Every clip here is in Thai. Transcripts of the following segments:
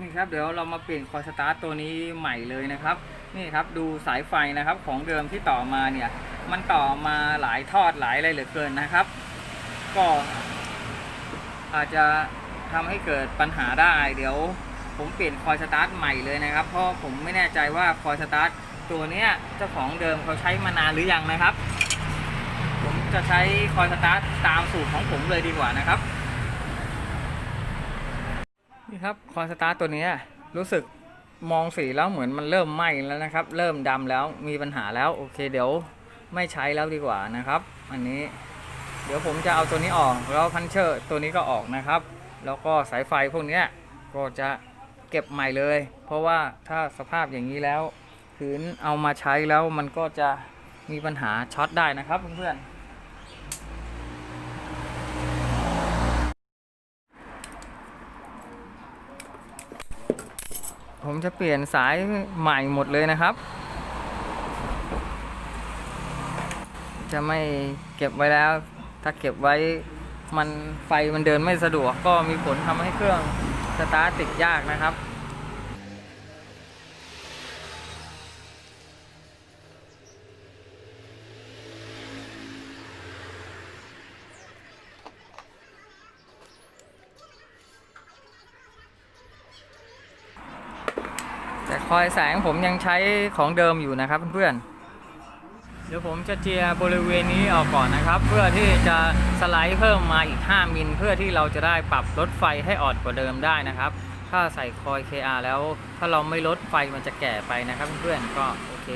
นี่ครับเดี๋ยวเรามาเปลี่ยนคอยสตาร์ทตัวนี้ใหม่เลยนะครับนี่ครับดูสายไฟนะครับของเดิมที่ต่อมาเนี่ยมันต่อมาหลายทอดหลายอะไรเหลือเกินนะครับ ก็อาจจะทำให้เกิดปัญหาได้เดี๋ยวผมเปลี่ยนคอยสตาร์ทใหม่เลยนะครับ เพราะผมไม่แน่ใจว่าคอยสตาร์ทตัวเนี้ยเจ้าของเดิมเขาใช้มานานหรือยังนะครับ ผมจะใช้คอยสตาร์ทตามสูตรของผมเลยดีกว่านะครับ นี่ครับคอยสตาร์ตัวนี้รู้สึกมองสีแล้วเหมือนมันเริ่มไหม้แล้วนะครับ เริ่มดำแล้วมีปัญหาแล้วโอเคเดี๋ยวไม่ใช้แล้วดีกว่านะครับ อันนี้เดี๋ยวผมจะเอาตัวนี้ออกแล้วพันเชอร์ตัวนี้ก็ออกนะครับ แล้วก็สายไฟพวกนี้ก็จะเก็บใหม่เลย เพราะว่าถ้าสภาพอย่างนี้แล้ว คืนเอามาใช้แล้วมันก็จะมีปัญหาช็อตได้นะครับเพื่อนๆ ผมจะเปลี่ยนสายใหม่หมดเลยนะครับ จะไม่เก็บไว้แล้ว ถ้าเก็บไว้มันไฟมันเดินไม่สะดวกก็มีผลทำให้เครื่องสตาร์ทติดยากนะครับ อยแสงผมยังใช้ของเดิมอยู่นะครับเพื่อนๆ เดี๋ยวผมจะเจียบริเวณนี้ออกก่อนนะครับ เพื่อที่จะสไลด์เพิ่มมาอีก 5 มิลเพื่อที่เราจะได้ปรับลดไฟให้อ่อนกว่าเดิมได้นะครับ ถ้าใส่คอย KR แล้ว ถ้าเราไม่ลดไฟมันจะแก่ไปนะครับเพื่อนๆก็โอเค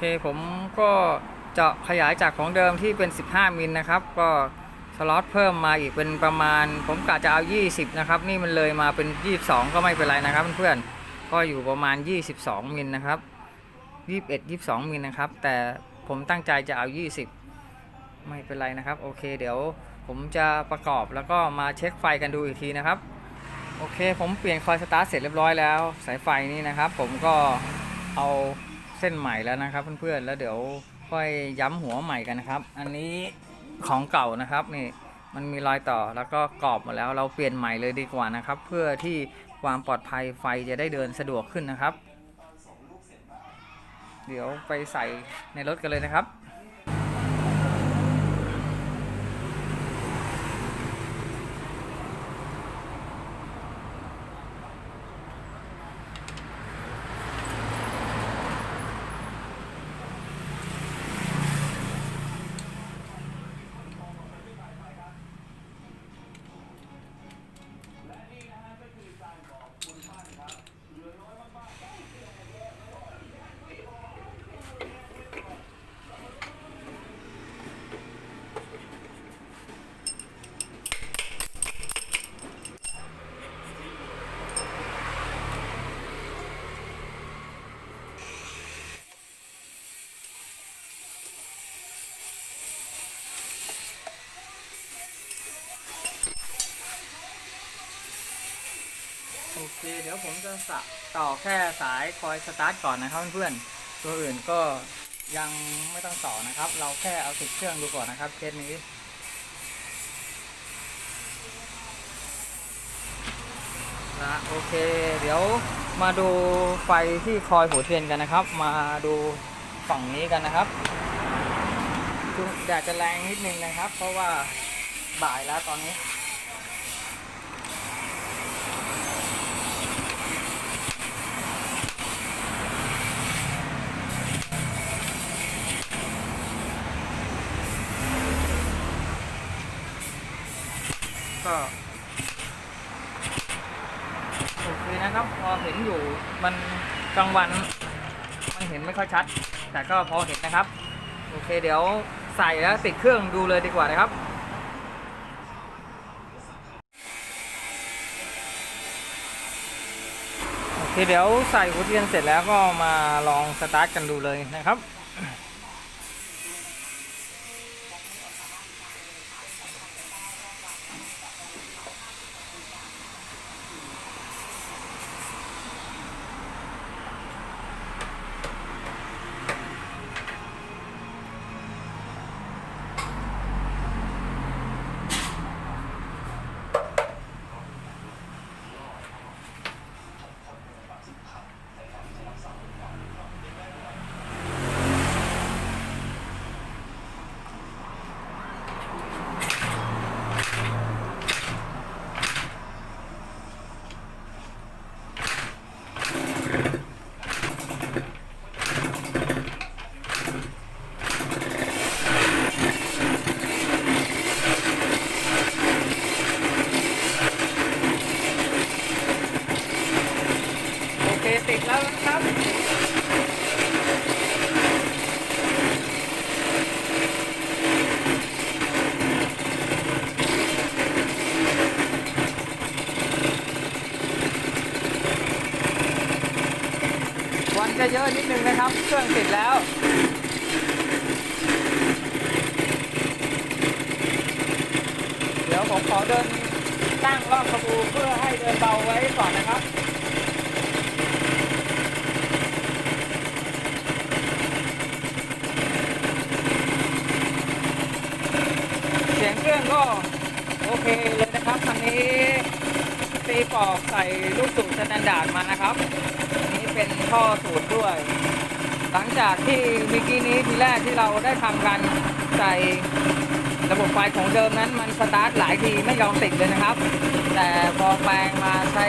เคผมก็เจาะขยายจากของเดิมที่เป็น 15 มิลนะครับ ก็สล็อตเพิ่มมาอีกเป็นประมาณ ผมกะจะเอา 20 นะครับ นี่มันเลยมาเป็น 22 ก็ไม่เป็นไรนะครับเพื่อนๆก็อยู่ประมาณ 22 มิลนะครับ 21 22 มิลนะครับ แต่ผมตั้งใจจะเอา 20 ไม่เป็นไรนะครับ โอเค เดี๋ยวผมจะประกอบแล้วก็มาเช็คไฟกันดูอีกทีนะครับ โอเค ผมเปลี่ยนคอยสตาร์ทเสร็จเรียบร้อยแล้ว สายไฟนี่นะครับ ผมก็เอา เส้นใหม่แล้วนะครับเพื่อนๆแล้วเดี๋ยวค่อยย้ำหัวใหม่กันนะครับ อันนี้ของเก่านะครับนี่มันมีรอยต่อแล้วก็กรอบหมดแล้วเราเปลี่ยนใหม่เลยดีกว่านะครับ เพื่อที่ความปลอดภัยไฟจะได้เดินสะดวกขึ้นนะครับ เดี๋ยวไปใส่ในรถกันเลยนะครับ เคเดี๋ยวผมจะสะต่อแค่สายคอยสตาร์ทก่อนนะครับเพื่อนๆตัวอื่นก็ยังไม่ต้องต่อนะครับ เราแค่เอาติดเครื่องดูก่อนนะครับเคสนี้นะโอเค เดี๋ยวมาดูไฟที่คอยหัวเทียนกันนะครับ มาดูฝั่งนี้กันนะครับแดดจะแรงนิดนึงนะครับ เพราะว่าบ่ายแล้วตอนนี้ ก็โอเคนะครับ พอเห็นอยู่มันกลางวัน มันเห็นไม่ค่อยชัด แต่ก็พอเห็นนะครับ โอเคเดี๋ยวใส่แล้วติดเครื่องดูเลยดีกว่านะครับโอเคเดี๋ยวใส่หัวเทียนเสร็จแล้วก็มาลองสตาร์ทกันดูเลยนะครับ จะเยอะนิดนึงนะครับ เครื่องติดแล้วเดี๋ยวผมขอเดินตั้งรอบขบูเพื่อให้เดินเบาไว้ก่อนนะครับเสียงเครื่องก็โอเคเลยนะครับคันนี้ตีปอกใส่ลูกสูบสแตนดาร์ดมานะครับ เป็นท่อสูตรด้วย หลังจากที่เมื่อกี้นี้ทีแรกที่เราได้ทำกันใส่ระบบไฟของเดิมนั้นมันสตาร์ทหลายทีไม่ยอมติดเลยนะครับ แต่พอแปลงมาใช้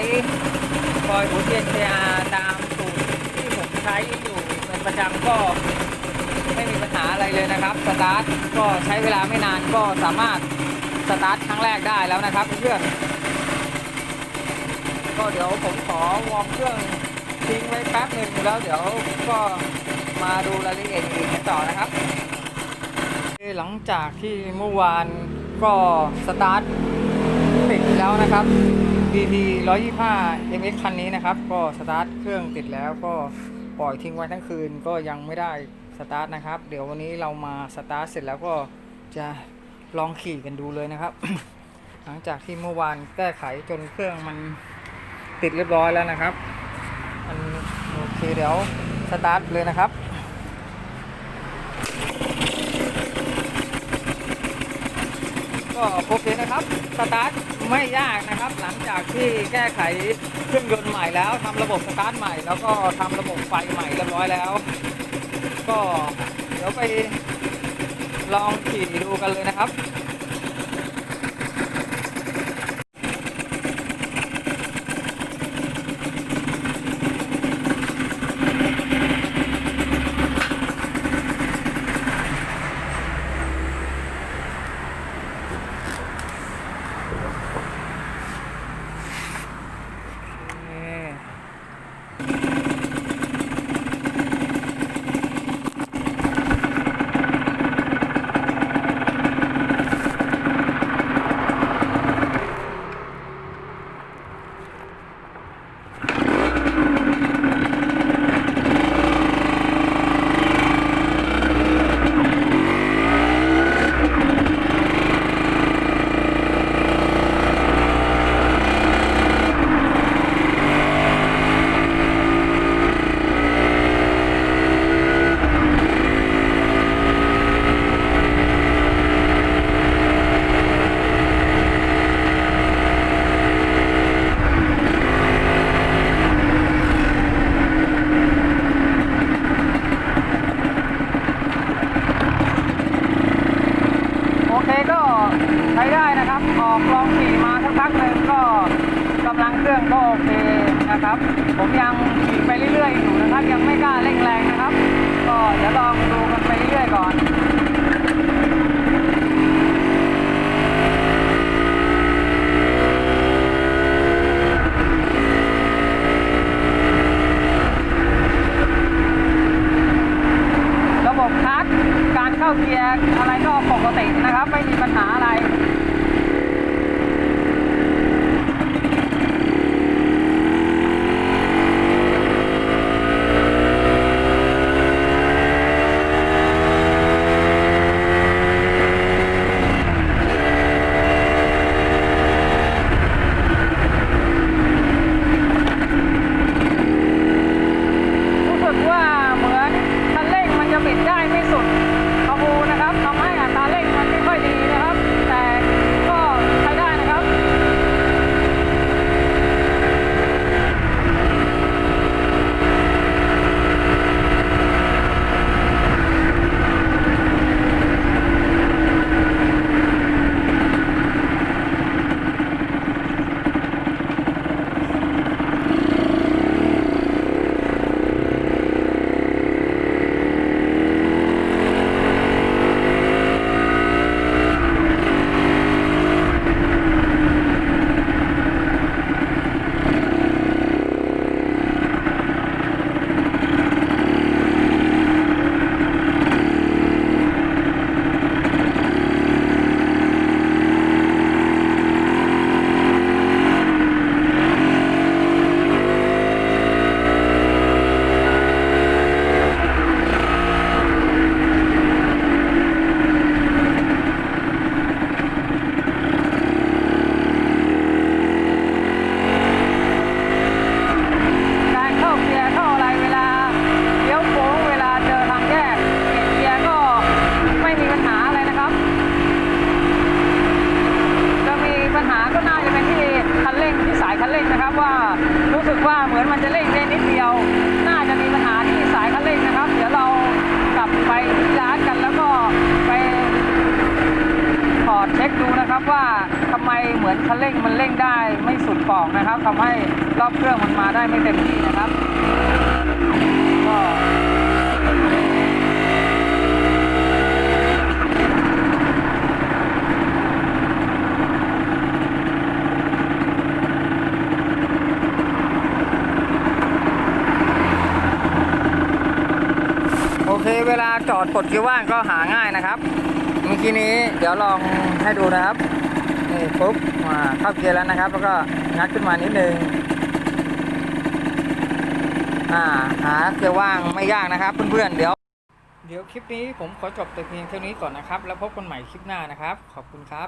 คอยหัวเทียน KR ตามสูตรที่ผมใช้อยู่เป็นประจำก็ไม่มีปัญหาอะไรเลยนะครับสตาร์ทก็ใช้เวลาไม่นานก็สามารถสตาร์ทครั้งแรกได้แล้วนะครับเพื่อนก็เดี๋ยวผมขอวอร์มเครื่อง ทิ้งไว้แป๊บหนึ่งแล้วเดี๋ยวก็มาดูรายละเอียดอื่นกันต่อนะครับหลังจากที่เมื่อวานก็สตาร์ทติดแล้วนะครับ BP 125 MX คันนี้นะครับ ก็สตาร์ทเครื่องติดแล้วก็ปล่อยทิ้งไว้ทั้งคืนก็ยังไม่ได้สตาร์ทนะครับ เดี๋ยววันนี้เรามาสตาร์ทเสร็จแล้วก็จะลองขี่กันดูเลยนะครับ หลังจากที่เมื่อวานแก้ไขจนเครื่องมันติดเรียบร้อยแล้วนะครับ เคเดี๋ยวสตาร์ทเลยนะครับก็โอเคนะครับสตาร์ทไม่ยากนะครับ หลังจากที่แก้ไขเครื่องยนต์ใหม่แล้วทำระบบสตาร์ทใหม่ แล้วก็ทำระบบไฟใหม่เรียบร้อยแล้ว ก็เดี๋ยวไปลองขี่ดูกันเลยนะครับ เครื่องก็โอเคนะครับ ผมยังขี่ไปเรื่อยๆอยู่นะครับยังไม่กล้าเร่งแรงนะครับ ก็เดี๋ยวลองดูกันไปเรื่อยๆก่อนระบบคัดการเข้าเกียร์อะไรก็ปกตินะครับ ไม่มีปัญหาอะไร นะครับว่าทำไมเหมือนคันเร่งมันเร่งได้ไม่สุดปอกนะครับทำให้รอบเครื่องมันมาได้ไม่เต็มที่นะครับก็โอเคเวลาจอดกดเกียร์ว่างก็หาง่ายนะครับ มื่อกี้นี้เดี๋ยวลองให้ดูนะครับนี่ปุ๊บมาเข้าเกียร์แล้วนะครับ แล้วก็งัดขึ้นมานิดนึงอ่าหาเกียร์ว่างไม่ยากนะครับเพื่อนๆเดี๋ยว เดี๋ยวคลิปนี้ผมขอจบแต่เพียงเท่านี้ก่อนนะครับ แล้วพบกันใหม่คลิปหน้านะครับ ขอบคุณครับ